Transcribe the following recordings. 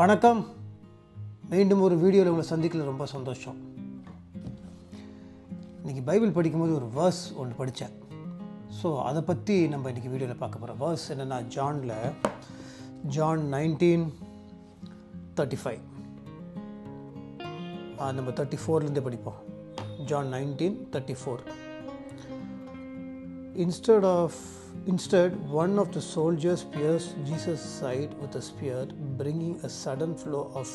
வணக்கம். மீண்டும் ஒரு வீடியோவில் உங்களை சந்திக்கல ரொம்ப சந்தோஷம். இன்றைக்கி பைபிள் படிக்கும்போது ஒரு வேர்ஸ் ஒன்று படித்தேன் ஸோ அதை பற்றி நம்ம இன்றைக்கி வீடியோவில் பார்க்க போகிறோம் வேர்ஸ் என்னென்னா ஜானில் ஜான் நைன்டீன் தேர்ட்டி ஃபைவ் நம்ம தேர்ட்டி ஃபோர்லேருந்தே படிப்போம். John nineteen thirty four instead of instead one of the soldiers pierced Jesus' side with a spear, bringing a sudden flow of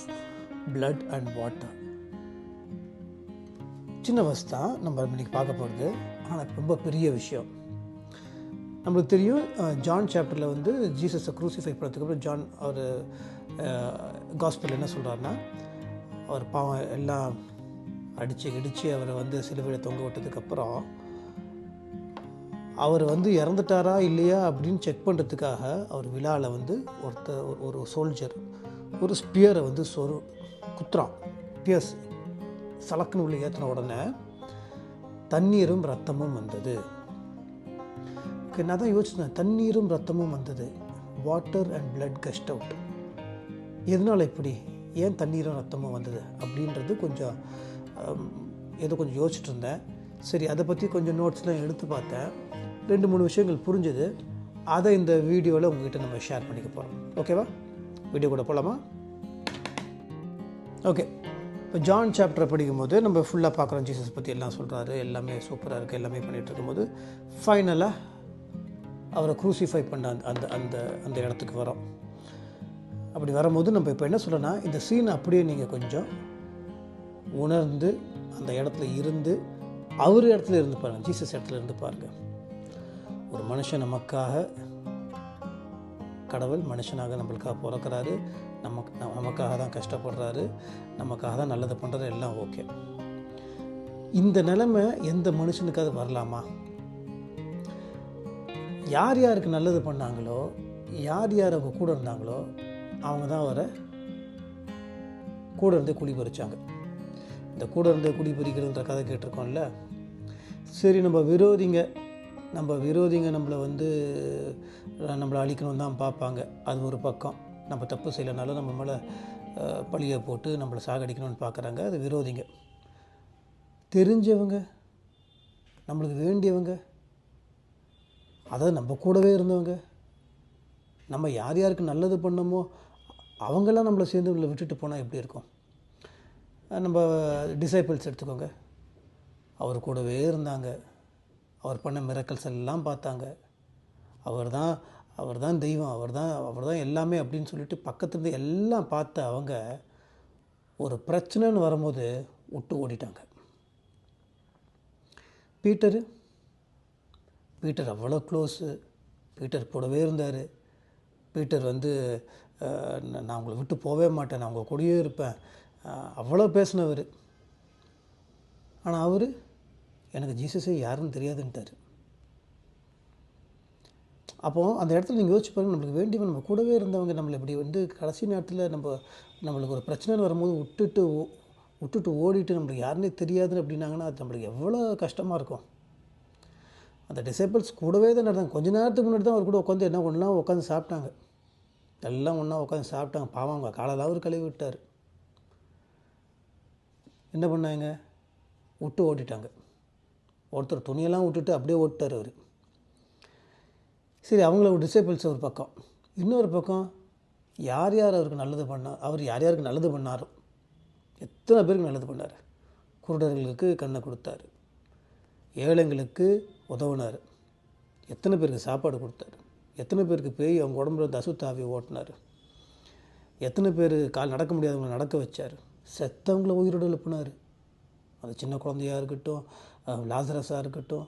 blood and water. சின்ன வயசு தான் நம்ம இன்னைக்கு பார்க்க போகிறது ஆனால் ரொம்ப பெரிய விஷயம் நம்மளுக்கு தெரியும் ஜான் சாப்டரில் வந்து ஜீசஸை க்ரூசிஃபை பண்ணதுக்கப்புறம் ஜான் அவர் காஸ்பிட்டல் என்ன சொல்கிறாருன்னா அவர் பாவம் எல்லாம் அடித்து இடித்து அவரை வந்து சிலுவையில் தொங்க விட்டதுக்கப்புறம் அவர் வந்து இறந்துட்டாரா இல்லையா அப்படின்னு செக் பண்ணுறதுக்காக அவர் விழாவில் வந்து ஒருத்தர் ஒரு- ஒரு சோல்ஜர் ஒரு ஸ்பியரை வந்து சொரு குத்துறான். பியர்ஸ் சலக்குன்னு உள்ள ஏற்றின உடனே தண்ணீரும் ரத்தமும் வந்தது. நான் தான் யோசிச்சேன். தண்ணீரும் ரத்தமும் வந்தது. Water and blood gushed out எதனால் இப்படி? ஏன் தண்ணீரும் ரத்தமும் வந்தது? அப்படின்றது கொஞ்சம் ஏதோ கொஞ்சம் யோசிச்சுட்டு இருந்தேன். சரி அதை பற்றி கொஞ்சம் நோட்ஸ்லாம் எடுத்து பார்த்தேன். ரெண்டு மூணு விஷயங்கள் புரிஞ்சுது. அதை இந்த வீடியோவில் உங்ககிட்ட நம்ம ஷேர் பண்ணிக்க போகிறோம் ஓகேவா வீடியோ கூட போகலாமா ஓகே இப்போ ஜான் சாப்டரை படிக்கும்போது நம்ம ஃபுல்லாக பார்க்குறோம். ஜீசஸ் பற்றி எல்லாம் சொல்கிறாரு எல்லாமே சூப்பராக இருக்குது எல்லாமே பண்ணிகிட்டு இருக்கும்போது ஃபைனலாக அவரை க்ரூசிஃபை பண்ண அந்த அந்த அந்த அந்த இடத்துக்கு வரோம். அப்படி வரும்போது நம்ம இப்போ என்ன சொல்லணும்னா இந்த சீன் அப்படியே நீங்கள் கொஞ்சம் உணர்ந்து அந்த இடத்துல இருந்து அவர் இடத்துல இருந்து பாருங்கள் ஜீசஸ் இடத்துல இருந்து பாருங்கள் ஒரு மனுஷன் நமக்காக கடவுள் மனுஷனாக நம்மளுக்காக பிறக்கிறாரு. நமக்கு நமக்காக தான் கஷ்டப்படுறாரு. நமக்காக தான் நல்லது பண்ணுறது எல்லாம் ஓகே. இந்த நிலைமை எந்த மனுஷனுக்காவது வரலாமா? யார் யாருக்கு நல்லது பண்ணாங்களோ யார் யார் அவங்க கூட இருந்தாங்களோ அவங்க தான் அவரை கூட இருந்து குழி பறிச்சாங்க. இந்த கூட இருந்து குழி பறிக்கிறதுன்ற கதை கேட்டிருக்கோம்ல. சரி நம்ம விரோதிங்க நம்ம விரோதிங்க நம்மளை வந்து நம்மளை அழிக்கணும் தான் பார்ப்பாங்க. அது ஒரு பக்கம். நம்ம தப்பு செய்யலைனாலும் நம்ம மேலே பழியை போட்டு நம்மளை சாகடிக்கணும்னு பார்க்குறாங்க. அது விரோதிங்க. தெரிஞ்சவங்க நம்மளுக்கு வேண்டியவங்க அதாவது நம்ம கூடவே இருந்தவங்க நம்ம யார் யாருக்கு நல்லது பண்ணோமோ அவங்களாம் நம்மளை சேர்ந்து உள்ள விட்டுட்டு போனால் எப்படி இருக்கும்? நம்ம டிசைபிள்ஸ் எடுத்துக்கோங்க. அவர் கூடவே இருந்தாங்க. அவர் பண்ண மிரக்கல்ஸ் எல்லாம் பார்த்தாங்க. அவர் தான் அவர் தான் தெய்வம் அவர் தான் அவர் தான் எல்லாமே அப்படின்னு சொல்லிட்டு பக்கத்துலேருந்து எல்லாம் பார்த்த அவங்க ஒரு பிரச்சனைன்னு வரும்போது விட்டு ஓடிட்டாங்க. பீட்டரு பீட்டர் அவ்வளோ க்ளோஸு பீட்டர் கூடவே இருந்தார். பீட்டர் வந்து நான் உங்களை விட்டு போகவே மாட்டேன் நான் உங்கள் கூடயே இருப்பேன். அவ்வளோ பேசினவர். ஆனால் அவர் எனக்கு ஜீசஸே யாருன்னு தெரியாதுன்ட்டார். அப்போது அந்த இடத்துல நீங்கள் யோசிச்சு பாருங்க நம்மளுக்கு வேண்டியவன் நம்ம கூடவே இருந்தவங்க நம்மளை இப்படி வந்து கடைசி நேரத்தில் நம்ம நம்மளுக்கு ஒரு பிரச்சனை வரும்போது விட்டுட்டு விட்டுட்டு ஓடிட்டு நம்மளுக்கு யாருன்னே தெரியாதுன்னு அப்படின்னாங்கன்னா அது நம்மளுக்கு எவ்வளோ கஷ்டமாக இருக்கும். அந்த டிசேபிள்ஸ் கூடவே தான் நடந்தாங்க. கொஞ்ச நேரத்துக்கு முன்னாடி தான் அவர் கூட உட்காந்து என்ன ஒன்றா உட்காந்து சாப்பிட்டாங்க. எல்லாம் ஒன்றா உட்காந்து சாப்பிட்டாங்க. பாவம் அவங்க காலையில் அவர் கழுவி விட்டார். என்ன பண்ணாங்க? விட்டு ஓடிட்டாங்க. ஒருத்தர் துணியெல்லாம் விட்டுட்டு அப்படியே ஓட்டார் அவர். சரி அவங்கள ஒரு டிசேபிள்ஸ் ஒரு பக்கம். இன்னொரு பக்கம் யார் யார் அவருக்கு நல்லது பண்ணார் அவர் யார் யாருக்கு நல்லது பண்ணாரோ. எத்தனை பேருக்கு நல்லது பண்ணார்? குருடர்களுக்கு கண்ணை கொடுத்தாரு. ஏழைங்களுக்கு உதவினார். எத்தனை பேருக்கு சாப்பாடு கொடுத்தாரு? எத்தனை பேருக்கு பேய் அவங்க உடம்புல இருந்து ஓட்டினார்? எத்தனை பேர் கால் நடக்க முடியாதவங்களை நடக்க வச்சார்? செத்தவங்கள உயிரோடு எழுப்பினார். அது சின்ன குழந்தையாக இருக்கட்டும் லாசரஸாக இருக்கட்டும்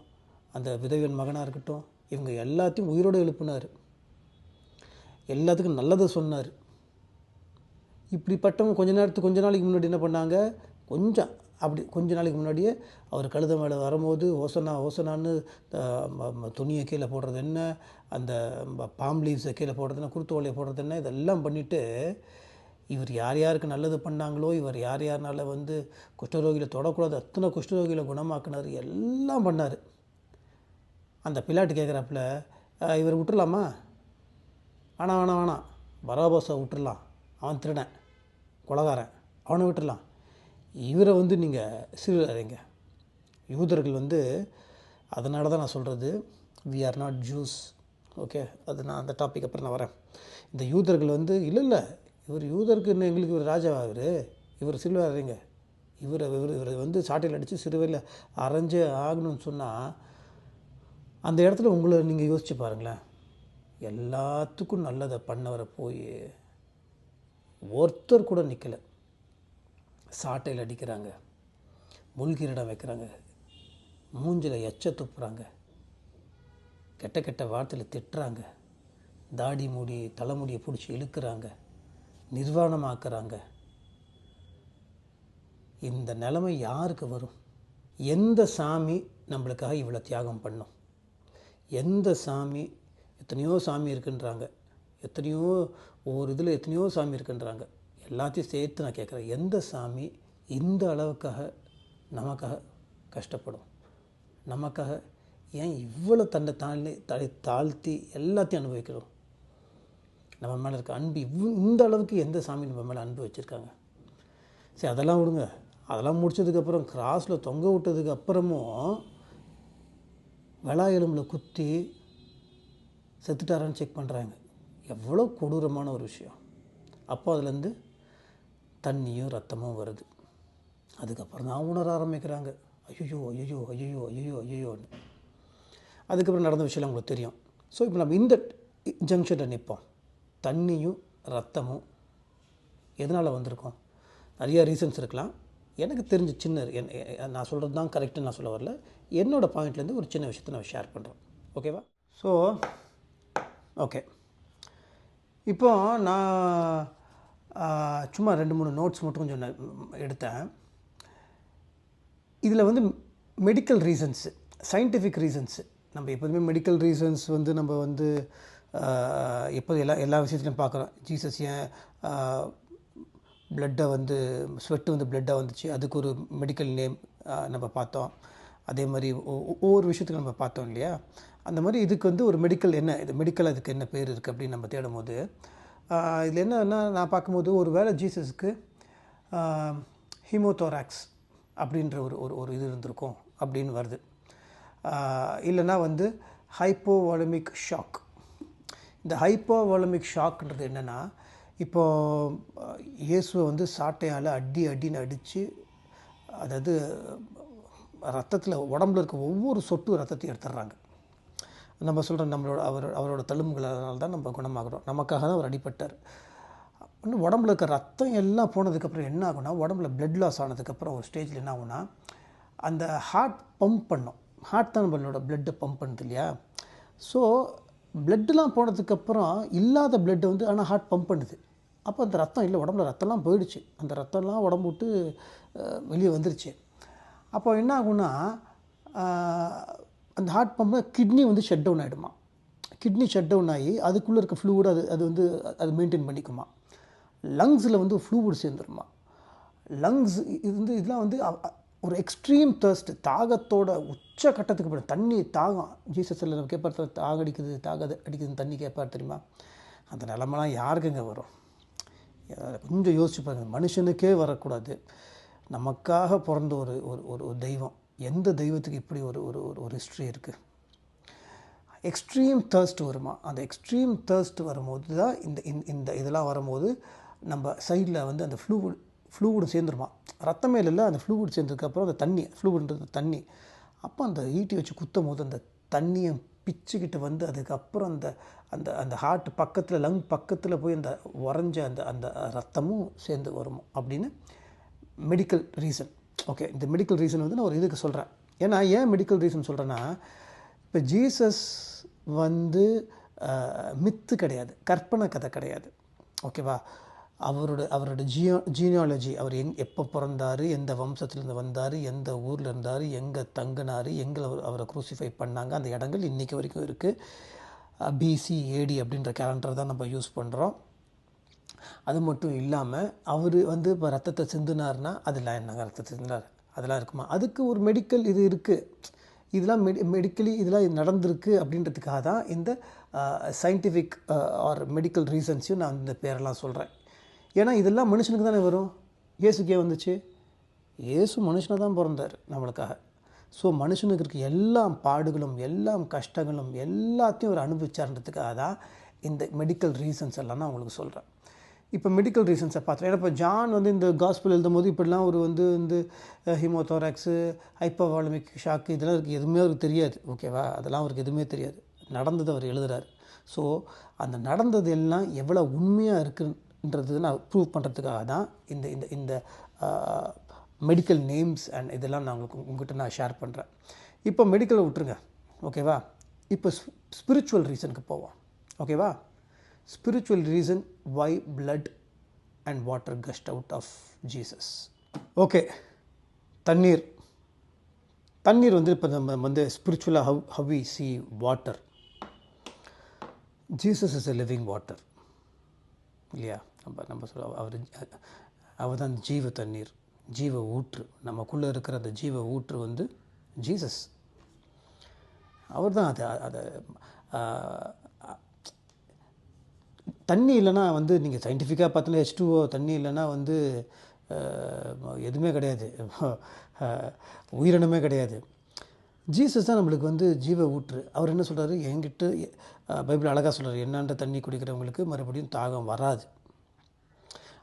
அந்த விதவியன் மகனாக இருக்கட்டும் இவங்க எல்லாத்தையும் உயிரோடு எழுப்பினார். எல்லாத்துக்கும் நல்லதை சொன்னார். இப்படிப்பட்டவங்க கொஞ்ச நேரத்துக்கு கொஞ்ச நாளைக்கு முன்னாடி என்ன பண்ணாங்க? கொஞ்சம் அப்படி கொஞ்ச நாளைக்கு முன்னாடியே அவர் கழுத மேலே வரும்போது ஓசனா ஓசனான்னு துணியை கீழே போடுறது என்ன? அந்த பாம் லீவ்ஸை கீழே போடுறது என்ன? குருத்து ஓலையை போடுறது என்ன? இதெல்லாம் பண்ணிவிட்டு இவர் யார் யாருக்கு நல்லது பண்ணாங்களோ இவர் யார் யாருனால வந்து குஷ்டரோகிகளை தொடக்கூடாது அத்தனை குஷ்டரோகிகளை குணமாக்குனார் எல்லாம் பண்ணார். அந்த பிள்ளாட்டு கேட்குறாப்புல இவர் விட்டுறலாமா? வேணாம் வேணாம் வேணாம். பராபாஸை விட்டுடலாம் அவன் திருடன். கொலகாரன். அவனை விட்டுடலாம் இவரை வந்து நீங்கள் சிறுவரைங்க யூதர்கள் வந்து அதனால தான் நான் சொல்கிறது we are not Jews okay அது நான் அந்த டாபிக் அப்புறம் நான் வரேன். இந்த யூதர்கள் வந்து இல்லை இல்லை இவர் யூதருக்கு இன்னும் எங்களுக்கு இவர் ராஜாவா இவர். இவர் சிலுவை இவர் இவர் இவர் வந்து சாட்டையில் அடித்து சிறுவையில் அரைஞ்சே ஆகணும்னு சொன்னால் அந்த இடத்துல உங்களை நீங்கள் யோசிச்சு பாருங்களேன். எல்லாத்துக்கும் நல்லதை பண்ணவரை போய் ஒருத்தர் கூட நிற்கலை சாட்டையில் அடிக்கிறாங்க. முள்கிரிடம் வைக்கிறாங்க. மூஞ்சில் எச்ச துப்புறாங்க. கெட்ட கெட்ட வார்த்தையில் திட்டுறாங்க. தாடி மூடி தலைமுடியை பிடிச்சி இழுக்கிறாங்க. நிர்வாணமாக்குறாங்க. இந்த நிலைமை யாருக்கு வரும்? எந்த சாமி நம்மளுக்காக இவ்வளோ தியாகம் பண்ணும்? எந்த சாமி எத்தனையோ சாமி இருக்குன்றாங்க. எத்தனையோ ஒவ்வொரு இதில் எத்தனையோ சாமி இருக்குன்றாங்க. எல்லாத்தையும் சேர்த்து நான் கேட்குறேன். எந்த சாமி இந்த அளவுக்காக நமக்காக கஷ்டப்படும்? நமக்காக ஏன் இவ்வளோ தன்னை தாழ்த்தி தலை தாழ்த்தி எல்லாத்தையும் அனுபவிக்கிறோம்? நம்ம மேலே இருக்க அன்பு இவ் இந்த அளவுக்கு எந்த சாமி நம்ம மேலே அன்பு வச்சுருக்காங்க? சரி அதெல்லாம் விடுங்க. அதெல்லாம் முடிச்சதுக்கப்புறம் கிராஸில் தொங்க விட்டதுக்கு அப்புறமும் வெளா எலும்பில் குத்தி செத்துட்டாரான்னு செக் பண்ணுறாங்க எவ்வளோ கொடூரமான ஒரு விஷயம். அப்போ அதுலேருந்து தண்ணியும் ரத்தமும் வருது. அதுக்கப்புறம் தான் உணர ஆரம்பிக்கிறாங்க. ஐயோ ஐயோ ஐயோ ஐயோ ஐயோன்னு அதுக்கப்புறம் நடந்த விஷயம் உங்களுக்கு தெரியும். ஸோ இப்போ நம்ம இந்த ஜங்ஷனில் நிற்போம் தண்ணியும் ரத்தமும் எதனால் வந்திருக்கும்? நிறையா ரீசன்ஸ் இருக்கலாம். எனக்கு தெரிஞ்ச சின்ன என் நான் சொல்கிறது தான் கரெக்டுன்னு நான் சொல்ல வரல. என்னோடய பாயிண்ட்லேருந்து ஒரு சின்ன விஷயத்தை நான் ஷேர் பண்ணுறேன் ஓகேவா ஸோ ஓகே இப்போ நான் சும்மா ரெண்டு மூணு நோட்ஸ் மட்டும் கொஞ்சம் எடுத்தேன். இதில் வந்து மெடிக்கல் ரீசன்ஸு சயின்டிஃபிக் ரீசன்ஸு நம்ம எப்போதுமே மெடிக்கல் ரீசன்ஸ் வந்து நம்ம வந்து எப்போ எல்லா எல்லா விஷயத்துலையும் பார்க்குறோம். ஜீசஸ் ஏன் பிளட்டை வந்து ஸ்வெட்டு வந்து பிளட்டாக வந்துச்சு அதுக்கு ஒரு மெடிக்கல் நேம் நம்ம பார்த்தோம். அதே மாதிரி ஒ- ஒவ்வொரு விஷயத்துக்கும் நம்ம பார்த்தோம் இல்லையா? அந்த மாதிரி இதுக்கு வந்து ஒரு மெடிக்கல் என்ன இது மெடிக்கல் அதுக்கு என்ன பேர் இருக்குது அப்படின்னு நம்ம தேடும் போது இதில் என்னன்னா நான் பார்க்கும்போது ஒரு வேளை ஜீசஸுக்கு ஹீமோதோராக்ஸ் அப்படின்ற ஒரு ஒரு ஒரு இது இருந்திருக்கும் அப்படின்னு வருது. இல்லைன்னா வந்து ஹைப்போவாலமிக் ஷாக் இந்த ஹைப்போவலமிக் ஷாக்ன்றது என்னென்னா இப்போது இயேசுவை வந்து சாட்டையால் அடி அடின்னு அடித்து அதாவது ரத்தத்தில் உடம்புல இருக்க ஒவ்வொரு சொட்டு ரத்தத்தையும் எடுத்துடுறாங்க. நம்ம சொல்கிறோம் நம்மளோட அவர் அவரோட தழும்புகளால் தான் நம்ம குணமாகிறோம். நமக்காக தான் அவர் அடிபட்டார். இன்னும் உடம்புல இருக்க ரத்தம் எல்லாம் போனதுக்கப்புறம் என்ன ஆகுனா உடம்புல பிளட் லாஸ் ஆனதுக்கப்புறம் ஒரு ஸ்டேஜில் என்ன ஆகும்னா அந்த ஹார்ட் பம்ப் பண்ணும். ஹார்ட் தான் நம்மளோட பிளட்டை பம்ப் பண்ணுது இல்லையா? ஸோ பிளட்டெலாம் போனதுக்கப்புறம் இல்லாத பிளட் வந்து ஆனால் ஹார்ட் பம்ப் பண்ணுது. அப்போ அந்த ரத்தம் இல்லை உடம்புல ரத்தம்லாம் போயிடுச்சு. அந்த ரத்தம்லாம் உடம்பு விட்டு வெளியே வந்துருச்சு. அப்போ என்ன ஆகும்னா அந்த ஹார்ட் பம்பில் கிட்னி வந்து ஷட் டவுன் ஆகிடுமா கிட்னி ஷட் டவுன் ஆகி அதுக்குள்ளே இருக்க ஃப்ளூவிட் அது அது வந்து அது மெயின்டைன் பண்ணிக்குமா? லங்ஸில் வந்து ஃப்ளூடு சேர்ந்துருமா? லங்ஸ் இது வந்து இதெல்லாம் வந்து ஒரு எக்ஸ்ட்ரீம் தர்ஸ்ட் தாகத்தோட உச்ச கட்டத்துக்கு போய் தண்ணி தாகம். ஜீசஸில் நம்ம கேட்பார் தாக அடிக்குது தாக அடிக்குதுன்னு தண்ணி கேட்பார் தெரியுமா? அந்த நிலமெல்லாம் யாருக்குங்க வரும்? கொஞ்சம் யோசிச்சு பாருங்க. மனுஷனுக்கே வரக்கூடாது. நமக்காக பிறந்த ஒரு ஒரு ஒரு ஒரு தெய்வம். எந்த தெய்வத்துக்கு இப்படி ஒரு ஒரு ஒரு ஒரு ஹிஸ்ட்ரி இருக்குது எக்ஸ்ட்ரீம் தர்ஸ்ட் வருமா? அந்த எக்ஸ்ட்ரீம் தர்ஸ்ட் வரும்போது தான் இந்த இந்த- இந்த இதெல்லாம் வரும்போது நம்ம சைடில் வந்து அந்த ஃப்ளூ ஃப்ளூடும் சேர்ந்துருமா? ரத்தமே இல்லை அந்த ஃப்ளூவுட் சேர்ந்ததுக்கப்புறம் அந்த தண்ணி ஃப்ளூடுன்றது தண்ணி. அப்போ அந்த ஈட்டி வச்சு குத்தும் போது அந்த தண்ணியை பிச்சுக்கிட்டு வந்து அதுக்கப்புறம் அந்த அந்த அந்த ஹார்ட் பக்கத்தில் லங் பக்கத்தில் போய் அந்த உறைஞ்ச அந்த அந்த ரத்தமும் சேர்ந்து வரும் அப்படின்னு மெடிக்கல் ரீசன் ஓகே இந்த மெடிக்கல் ரீசன் வந்து நான் ஒரு இதுக்கு சொல்கிறேன் ஏன்னா ஏன் மெடிக்கல் ரீசன் சொல்கிறேன்னா இப்போ ஜீசஸ் வந்து மித்து கிடையாது கற்பனை கதை கிடையாது. ஓகேவா அவரோட அவரோட ஜியோ ஜீனியாலஜி அவர் எங் எப்போ பிறந்தார் எந்த வம்சத்துலேருந்து வந்தார் எந்த ஊரில் இருந்தார் எங்கே தங்கினார் எங்கே அவர் அவரை குரூசிஃபை பண்ணாங்க அந்த இடங்கள் இன்றைக்கி வரைக்கும் இருக்குது பிசி ஏடி அப்படின்ற கேலண்டர் தான் நம்ம யூஸ் பண்ணுறோம் அது மட்டும் இல்லாமல் அவர் வந்து இப்போ ரத்தத்தை சிந்துனார்னா அதில் என்னங்க ரத்தத்தை சிந்தினார்? அதெல்லாம் இருக்குமா? அதுக்கு ஒரு மெடிக்கல் இது இருக்குது இதெல்லாம் மெடி மெடிக்கலி இதெல்லாம் இது நடந்திருக்கு அப்படின்றதுக்காக தான் இந்த சயின்டிஃபிக் ஆர் மெடிக்கல் ரீசன்ஸையும் நான் இந்த பேரெல்லாம் சொல்கிறேன் ஏன்னா இதெல்லாம் மனுஷனுக்கு தானே வரும்? இயேசுக்கே வந்துச்சு? இயேசு மனுஷனாக தான் பிறந்தார் நம்மளுக்காக. ஸோ மனுஷனுக்கு இருக்க எல்லா பாடுகளும் எல்லாம் கஷ்டங்களும் எல்லாத்தையும் ஒரு அனுபவிச்சார்ன்றதுக்காக தான் இந்த மெடிக்கல் ரீசன்ஸ் எல்லாம் நான் உங்களுக்கு சொல்கிறேன் இப்போ மெடிக்கல் ரீசன்ஸை பார்த்துட்டு ஏன்னா இப்போ ஜான் வந்து இந்த காஸ்பிள் எழுதும் போது இப்படிலாம் ஒரு வந்து வந்து ஹிமோதோராக்ஸு ஹைப்போவாலமிக் ஷாக்கு இதெல்லாம் இருக்குது எதுவுமே அவருக்கு தெரியாது. ஓகேவா அதெல்லாம் அவருக்கு எதுவுமே தெரியாது. நடந்தது அவர் எழுதுகிறார் ஸோ அந்த நடந்தது எல்லாம் எவ்வளோ உண்மையாக ன்றது நான் ப்ரூவ் பண்ணுறதுக்காக தான் இந்த இந்த இந்த மெடிக்கல் நேம்ஸ் அண்ட் இதெல்லாம் நான் உங்களுக்கு உங்ககிட்ட நான் ஷேர் பண்ணுறேன் இப்போ மெடிக்கலை விட்டுருங்க. ஓகேவா இப்போ ஸ்பிரிச்சுவல் ரீசனுக்கு போவோம். ஓகேவா spiritual reason why blood and water gushed out of Jesus okay தண்ணீர். தண்ணீர் வந்து இப்போ நம்ம வந்து ஸ்பிரிச்சுவலாக how we see water Jesus is a living water இல்லையா? நம்ம நம்ம சொல்ல அவர் அவர் தான் ஜீவ தண்ணீர் ஜீவ ஊற்று. நமக்குள்ளே இருக்கிற அந்த ஜீவ ஊற்று வந்து ஜீசஸ். அவர் தான் அதை அதை தண்ணி இல்லைன்னா வந்து நீங்கள் சயின்டிஃபிக்காக பார்த்தோன்னா ஹெச் டூஓ தண்ணி இல்லைன்னா வந்து எதுவுமே கிடையாது. உயிரினமே கிடையாது. ஜீசஸ் தான் நம்மளுக்கு வந்து ஜீவ ஊற்று. அவர் என்ன சொல்கிறாரு என்கிட்ட பைபிள் அழகாக சொல்கிறார் என்னென்ற தண்ணி குடிக்கிறவங்களுக்கு மறுபடியும் தாகம் வராது.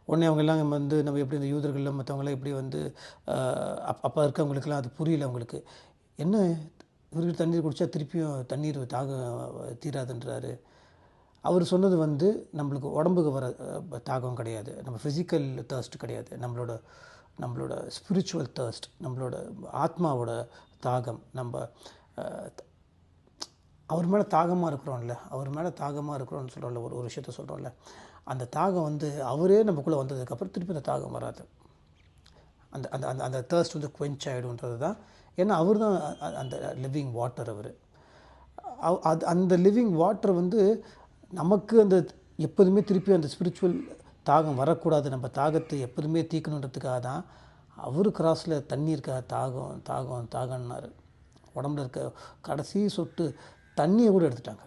உடனே அவங்கெல்லாம் வந்து நம்ம எப்படி இந்த யூதர்கள் மற்றவங்களாம் எப்படி வந்து அப் அப்போ இருக்கவங்களுக்குலாம் அது புரியல அவங்களுக்கு. என்ன? இவருக்கு தண்ணீர் குடித்தா திருப்பியும் தண்ணீர் தாகம் தீராதுன்றாரு. அவர் சொன்னது வந்து நம்மளுக்கு உடம்புக்கு வர தாகம் கிடையாது. நம்ம ஃபிசிக்கல் தேர்ஸ்ட் கிடையாது. நம்மளோட நம்மளோட ஸ்பிரிச்சுவல் தேர்ஸ்ட் நம்மளோட ஆத்மாவோட தாகம். நம்ம அவர் மேலே தாகமாக இருக்கிறோம்ல அவர் மேலே தாகமாக இருக்கிறோம்னு சொல்கிறோம்ல ஒரு ஒரு விஷயத்த சொல்கிறோம்ல அந்த தாகம் வந்து அவரே நமக்குள்ளே வந்ததுக்கப்புறம் திருப்பி அந்த தாகம் வராது. அந்த அந்த அந்த அந்த தேர்ஸ்ட் வந்து குவென்ச் ஆகிடும்ன்றது தான். ஏன்னா அவர் தான் அந்த லிவிங் வாட்டர் அவர். அது அந்த லிவிங் வாட்டர் வந்து நமக்கு அந்த எப்போதுமே திருப்பி அந்த ஸ்பிரிச்சுவல் தாகம் வரக்கூடாது. நம்ம தாகத்தை எப்போதுமே தீக்கணுன்றதுக்காக தான் அவர் கிராஸில் தண்ணி தண்ணீருக்காக தாகம் தாகம் தாகம்னாரு. உடம்புல இருக்க கடைசி சொட்டு தண்ணியை கூட எடுத்துட்டாங்க.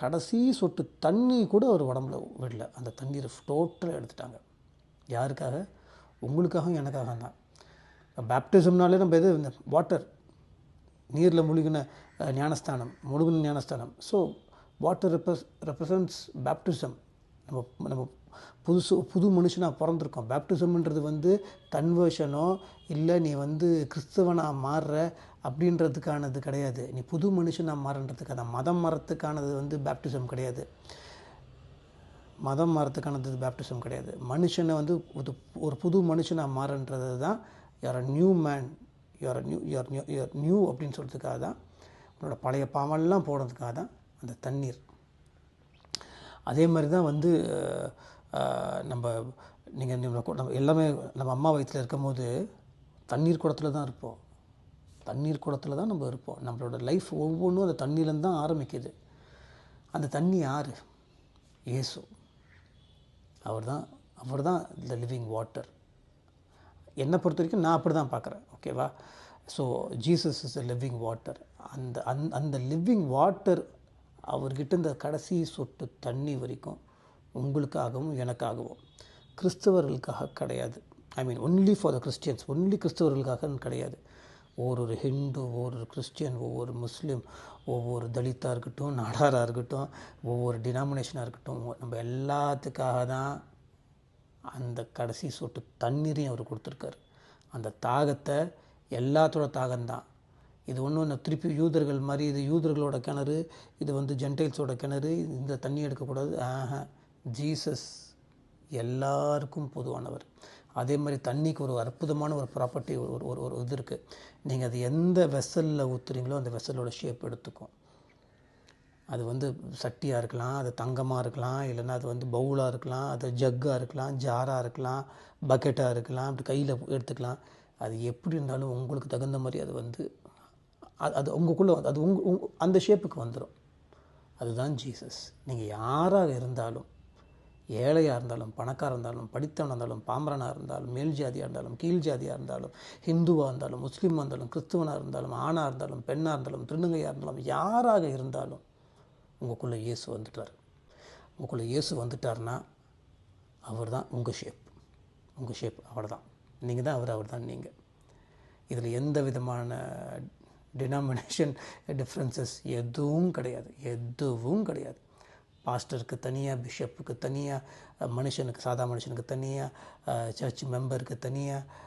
கடைசி சொட்டு தண்ணி கூட அவர் உடம்புல விடல. அந்த தண்ணீரை டோட்டலாக எடுத்துட்டாங்க. யாருக்காக? உங்களுக்காகவும் எனக்காக தான். பேப்டிசம்னாலே நம்ம இது இந்த வாட்டர் நீரில் முழுகின ஞானஸ்தானம் முழுகின ஞானஸ்தானம். So water represents represents baptism நம்ம நம்ம புதுசு புது மனுஷனாக பிறந்திருக்கோம். பேப்டிசம்ன்றது வந்து கன்வர்ஷனோ இல்லை நீ வந்து கிறிஸ்தவனாக மாறுற அப்படின்றதுக்கானது கிடையாது. நீ புது மனுஷனாக மாறுன்றதுக்கான மதம் மரத்துக்கானது வந்து பேப்டிசம் கிடையாது. மதம் மாறத்துக்கானது பேப்டிசம் கிடையாது. மனுஷனை வந்து ஒரு ஒரு புது மனுஷனாக மாறன்றது தான் you're a new man you're new you're new you're new அப்படின்னு சொல்கிறதுக்காக தான் உன்னோட பழைய பாவெல்லாம் போடுறதுக்காக தான் அந்த தண்ணீர். அதே மாதிரி தான் வந்து நம்ம நீங்கள் நம்ம எல்லாமே நம்ம அம்மா வயிற்றில் இருக்கும்போது தண்ணீர் குடத்தில் தான் இருப்போம். தண்ணீர் குடத்தில் தான் நம்ம இருப்போம். நம்மளோட லைஃப் ஒவ்வொன்றும் அந்த தண்ணியிலேருந்து தான் ஆரம்பிக்குது. அந்த தண்ணி யார்? இயேசு. அவர் தான் அவர் தான் த லிவிங் வாட்டர் என்னை பொறுத்த வரைக்கும் நான் அப்படி தான் பார்க்குறேன் ஓகேவா so Jesus is a living water அந்த அந் அந்த லிவிங் வாட்டர் அவர்கிட்ட இந்த கடைசி சொட்டு தண்ணி வரைக்கும் உங்களுக்காகவும் எனக்காகவும். கிறிஸ்தவர்களுக்காக கிடையாது. I mean only for the Christians only கிறிஸ்தவர்களுக்காக கிடையாது. ஒவ்வொரு ஹிந்து ஒவ்வொரு கிறிஸ்டியன் ஒவ்வொரு முஸ்லீம் ஒவ்வொரு தலித்தாக இருக்கட்டும் நாடாராக இருக்கட்டும் ஒவ்வொரு டினாமினேஷனாக இருக்கட்டும் நம்ம எல்லாத்துக்காக தான் அந்த கடைசி சொட்டு தண்ணீரையும் அவர் கொடுத்துருக்காரு. அந்த தாகத்தை எல்லாத்தோட தாகம்தான். இது ஒன்றும் திருப்பி யூதர்கள் மாதிரி இது யூதர்களோட கிணறு இது வந்து ஜென்டைல்ஸோட கிணறு இந்த தண்ணி எடுக்கக்கூடாது. ஆஹா ஜீசஸ் எல்லாருக்கும் பொதுவானவர். அதே மாதிரி தண்ணிக்கு ஒரு அற்புதமான ஒரு ப்ராப்பர்ட்டி ஒரு ஒரு ஒரு இது இருக்குது நீங்கள் அது எந்த வெசலில் ஊற்றுறீங்களோ அந்த வெசலோட ஷேப் எடுத்துக்கும். அது வந்து சட்டியாக இருக்கலாம் அது தங்கமாக இருக்கலாம் இல்லைன்னா அது வந்து பவுலாக இருக்கலாம் அது ஜக்காக இருக்கலாம் ஜாராக இருக்கலாம் பக்கெட்டாக இருக்கலாம் அப்படி கையில் எடுத்துக்கலாம். அது எப்படி இருந்தாலும் உங்களுக்கு தகுந்த மாதிரி அது வந்து அது அது உங்களுக்குள்ளே அது உங்க உங் அந்த ஷேப்புக்கு வந்துடும் அதுதான் ஜீசஸ் நீங்கள் யாராக இருந்தாலும் ஏழையாக இருந்தாலும் பணக்காரர் இருந்தாலும் படித்தவனாக இருந்தாலும் பாம்பரனாக இருந்தாலும் மேல் ஜாதியாக இருந்தாலும் கீழ் ஜாதியாக இருந்தாலும் ஹிந்துவாக இருந்தாலும் முஸ்லீமாக இருந்தாலும் கிறிஸ்துவனாக இருந்தாலும் ஆணாக இருந்தாலும் பெண்ணாக இருந்தாலும் திருநங்கையாக இருந்தாலும் யாராக இருந்தாலும் உங்களுக்குள்ளே இயேசு வந்துட்டார். உங்களுக்குள்ளே இயேசு வந்துட்டார்னா அவர் தான் உங்கள் ஷேப் உங்கள் ஷேப் அவர் தான் நீங்கள் தான் அவர் அவர் தான் நீங்கள் இதில் எந்த விதமான டினாமினேஷன் டிஃப்ரென்சஸ் எதுவும் கிடையாது. எதுவும் கிடையாது. பாஸ்டருக்கு தனியாக பிஷப்புக்கு தனியாக மனுஷனுக்கு சாதா மனுஷனுக்கு தனியாக சர்ச் மெம்பருக்கு தனியாக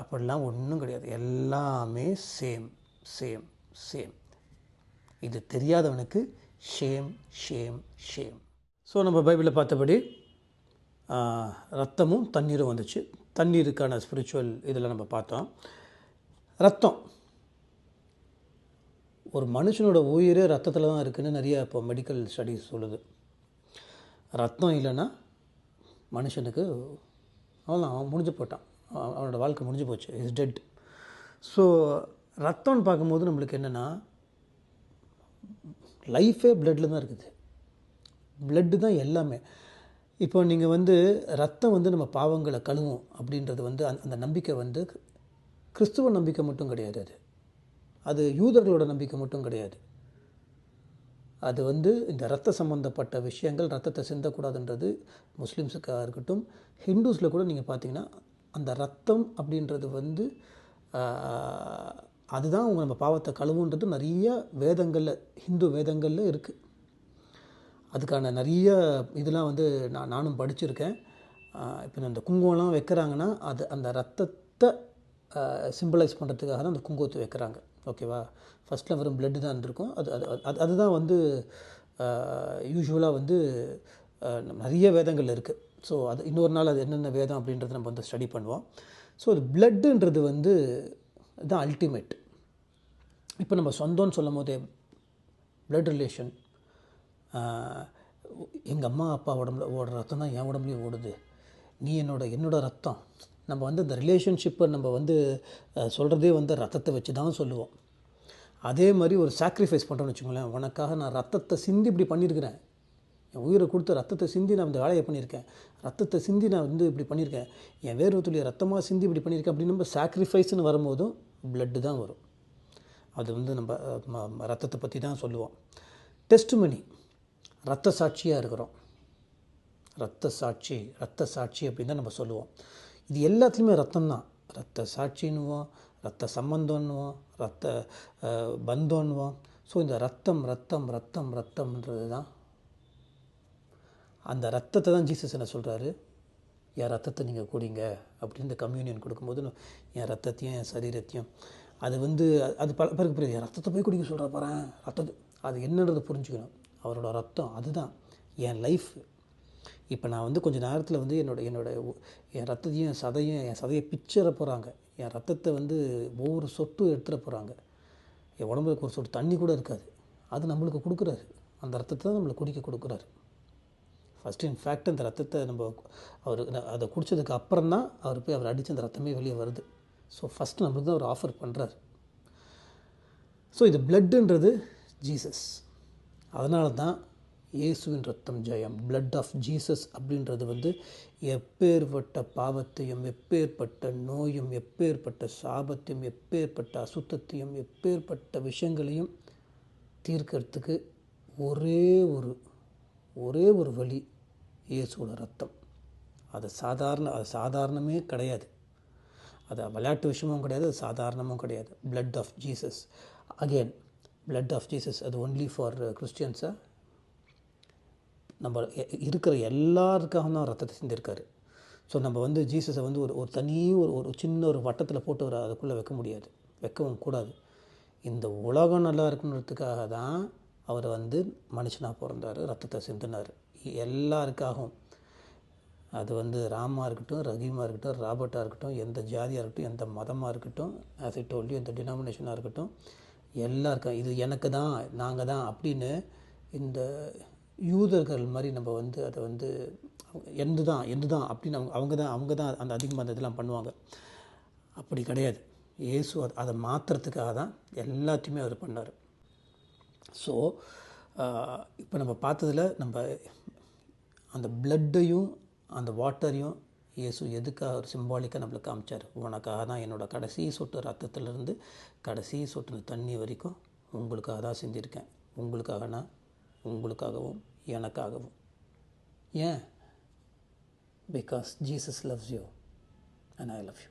அப்படிலாம் ஒன்றும் கிடையாது. எல்லாமே சேம் சேம் சேம் இது தெரியாதவனுக்கு ஷேம் ஷேம் ஷேம் ஸோ நம்ம பைபிளில் பார்த்தபடி ரத்தமும் தண்ணீரும் வந்துச்சு. தண்ணீருக்கான ஸ்பிரிச்சுவல் இதில் நம்ம பார்த்தோம். ரத்தம். ஒரு மனுஷனோட உயிரே ரத்தத்தில் தான் இருக்குதுன்னு நிறைய இப்போ மெடிக்கல் ஸ்டடீஸ் சொல்லுது. ரத்தம் இல்லைன்னா மனுஷனுக்கு அவன் அவன் முடிஞ்சு போட்டான். அவன் அவனோட வாழ்க்கை முடிஞ்சு போச்சு. இஸ் டெட் ஸோ ரத்தம்னு பார்க்கும்போது நம்மளுக்கு என்னென்னா லைஃபே பிளட்டில் தான் இருக்குது. பிளட்டு தான் எல்லாமே. இப்போ நீங்கள் வந்து ரத்தம் வந்து நம்ம பாவங்களை கழுவும் அப்படின்றது வந்து அந்த அந்த நம்பிக்கை வந்து கிறிஸ்துவ நம்பிக்கை மட்டும் கிடையாது அது. அது யூதர்களோட நம்பிக்கை மட்டும் கிடையாது. அது வந்து இந்த ரத்த சம்மந்தப்பட்ட விஷயங்கள் ரத்தத்தை சிந்தக்கூடாதுன்றது முஸ்லீம்ஸுக்காக இருக்கட்டும் ஹிந்துஸில் கூட நீங்கள் பார்த்தீங்கன்னா அந்த ரத்தம் அப்படின்றது வந்து அதுதான் அவங்க நம்ம பாவத்தை கழுவுன்றது நிறைய வேதங்களில் ஹிந்து வேதங்களில் இருக்குது அதுக்கான நிறைய இதெல்லாம் வந்து நான் நானும் படிச்சிருக்கேன். இப்போ இந்த குங்குமம்லாம் வைக்கிறாங்கன்னா அது அந்த ரத்தத்தை சிம்பிளைஸ் பண்ணுறதுக்காக தான் அந்த குங்குமத்தை வைக்கிறாங்க. ஓகேவா? ஃபஸ்ட்டில் வெறும் பிளட்டு தான் இருந்திருக்கும். அது அது அது அதுதான் வந்து யூஸ்வலாக வந்து நிறைய வேதங்கள் இருக்குது ஸோ அது இன்னொரு நாள் அது என்னென்ன வேதம் அப்படின்றத நம்ம வந்து ஸ்டடி பண்ணுவோம். ஸோ அது பிளட்டுன்றது வந்து இதுதான் அல்டிமேட் இப்போ நம்ம சொந்தம்னு சொல்லும் போதே பிளட் ரிலேஷன் எங்கள் அம்மா அப்பா உடம்புல ஓடுற ரத்தம் தான் என் உடம்புலையும் ஓடுது. நீ என்னோட என்னோட ரத்தம். நம்ம வந்து இந்த ரிலேஷன்ஷிப்பை நம்ம வந்து சொல்கிறதே வந்து ரத்தத்தை வச்சு தான் சொல்லுவோம். அதே மாதிரி ஒரு சாக்ரிஃபைஸ் பண்ணுறோன்னு வச்சுக்கோங்களேன் உனக்காக நான் ரத்தத்தை சிந்தி இப்படி பண்ணியிருக்கிறேன். என் உயிரை கொடுத்து ரத்தத்தை சிந்தி நான் இந்த வேலையை பண்ணியிருக்கேன். ரத்தத்தை சிந்தி நான் வந்து இப்படி பண்ணியிருக்கேன். என் வேர்வை ரத்தமாக சிந்தி இப்படி பண்ணியிருக்கேன் அப்படின்னு நம்ம சாக்ரிஃபைஸ்னு வரும்போதும் பிளட்டு தான் வரும். அது வந்து நம்ம ம- ரத்தத்தை பற்றி தான் சொல்லுவோம். டெஸ்ட் மணி ரத்த சாட்சியாக இருக்கிறோம். ரத்த சாட்சி ரத்த சாட்சி அப்படின்னு தான் நம்ம சொல்லுவோம். இது எல்லாத்துலேயுமே ரத்தம் தான். ரத்த சாட்சின்னுவோம் ரத்த சம்பந்தம்னுவோம் ரத்த அஹ், பந்தம்னுவோம் ஸோ இந்த ரத்தம் ரத்தம் ரத்தம் ரத்தம்ன்றது தான். அந்த ரத்தத்தை தான் ஜீசஸ் என்ன சொல்கிறாரு என் ரத்தத்தை நீங்கள் குடிங்க அப்படின்னு இந்த கம்யூனியன் கொடுக்கும்போது என் ரத்தத்தையும் என் சரீரத்தையும் அது வந்து அது- அது பல பேருக்கு புரியுது. என் ரத்தத்தை போய் குடிக்க சொல்கிற பாரு ரத்தத்தை அது என்னன்றதை புரிஞ்சுக்கணும். அவரோட ரத்தம் அதுதான். என் லைஃப் இப்போ நான் வந்து கொஞ்சம் நேரத்தில் வந்து என்னோடய என்னோடய என் ரத்தத்தையும் என் சதையும் என் சதையை பிச்சிட போகிறாங்க என் ரத்தத்தை வந்து ஒவ்வொரு சொட்டும் எடுத்துட போகிறாங்க என் உடம்புக்கு ஒரு சொட்டு தண்ணி கூட இருக்காது. அது நம்மளுக்கு கொடுக்குறாரு. அந்த ரத்தத்தை தான் நம்மளுக்கு குடிக்க கொடுக்குறாரு. ஃபஸ்ட்டு இன்ஃபேக்ட் அந்த ரத்தத்தை நம்ம அவர் அதை குடித்ததுக்கு அப்புறம் தான் அவர் போய் அவர் அடித்து அந்த ரத்தமே வெளியே வருது. ஸோ ஃபஸ்ட்டு நம்மளுக்கு தான் அவர் ஆஃபர் பண்ணுறாரு ஸோ இது பிளட்டுன்றது ஜீசஸ் அதனால தான் இயேசுவின் ரத்தம் ஜெயம். பிளட் ஆஃப் ஜீசஸ் அப்படின்றது வந்து எப்பேற்பட்ட பாவத்தையும் எப்பேற்பட்ட நோயும் எப்பேற்பட்ட சாபத்தையும் எப்பேற்பட்ட அசுத்தத்தையும் எப்பேற்பட்ட விஷயங்களையும் தீர்க்கறதுக்கு ஒரே ஒரு ஒரே ஒரு வழி இயேசுவோட ரத்தம். அது சாதாரண அது சாதாரணமே கிடையாது. அது விளையாட்டு விஷயமும் கிடையாது அது சாதாரணமும் கிடையாது. Blood of Jesus again blood of Jesus அது ஒன்லி ஃபார் கிறிஸ்டியன்ஸா நம்ம இருக்கிற எல்லாருக்காகவும் தான் ரத்தத்தை சிந்திருக்காரு. ஸோ நம்ம வந்து ஜீசஸை வந்து ஒரு ஒரு தனி ஒரு ஒரு சின்ன ஒரு வட்டத்தில் போட்டு ஒரு அதுக்குள்ளே வைக்க முடியாது. வைக்கவும் கூடாது. இந்த உலகம் நல்லா இருக்கணுன்றதுக்காக தான் அவர் வந்து மனுஷனாக பிறந்தார் ரத்தத்தை சிந்தினார். எல்லாருக்காகவும். அது வந்து ராமா இருக்கட்டும் ரஹீமாக இருக்கட்டும் ராபர்ட்டாக இருக்கட்டும் எந்த ஜாதியாக இருக்கட்டும் எந்த மதமாக இருக்கட்டும் ஆஸ் இட் டோல்யூ எந்த டினாமினேஷனாக இருக்கட்டும் எல்லாருக்கும் இது எனக்கு தான் நாங்கள் தான் அப்படின்னு இந்த யூதர்கள் மாதிரி நம்ம வந்து அதை வந்து எந்து தான் எந்து தான் அப்படின்னு அவங்க அவங்க தான் அவங்க தான் அந்த அதிகமாக அந்த இதெல்லாம் பண்ணுவாங்க. அப்படி கிடையாது. இயேசு அதை அதை மாற்றுறதுக்காக தான் எல்லாத்தையுமே அவர் பண்ணார். ஸோ இப்போ நம்ம பார்த்ததுல நம்ம அந்த பிளட்டையும் அந்த வாட்டரையும் இயேசு எதுக்காக ஒரு சிம்பாலிக்காக நம்மளுக்கு காமிச்சார்? உனக்காக தான் என்னோட கடைசி சொட்டு ரத்தத்திலிருந்து கடைசி சொட்டு தண்ணி வரைக்கும் உங்களுக்காக தான் செஞ்சுருக்கேன். உங்களுக்காகனா உங்களுக்காகவும் எனக்காகவும். ஏன்? Because Jesus loves you and I love you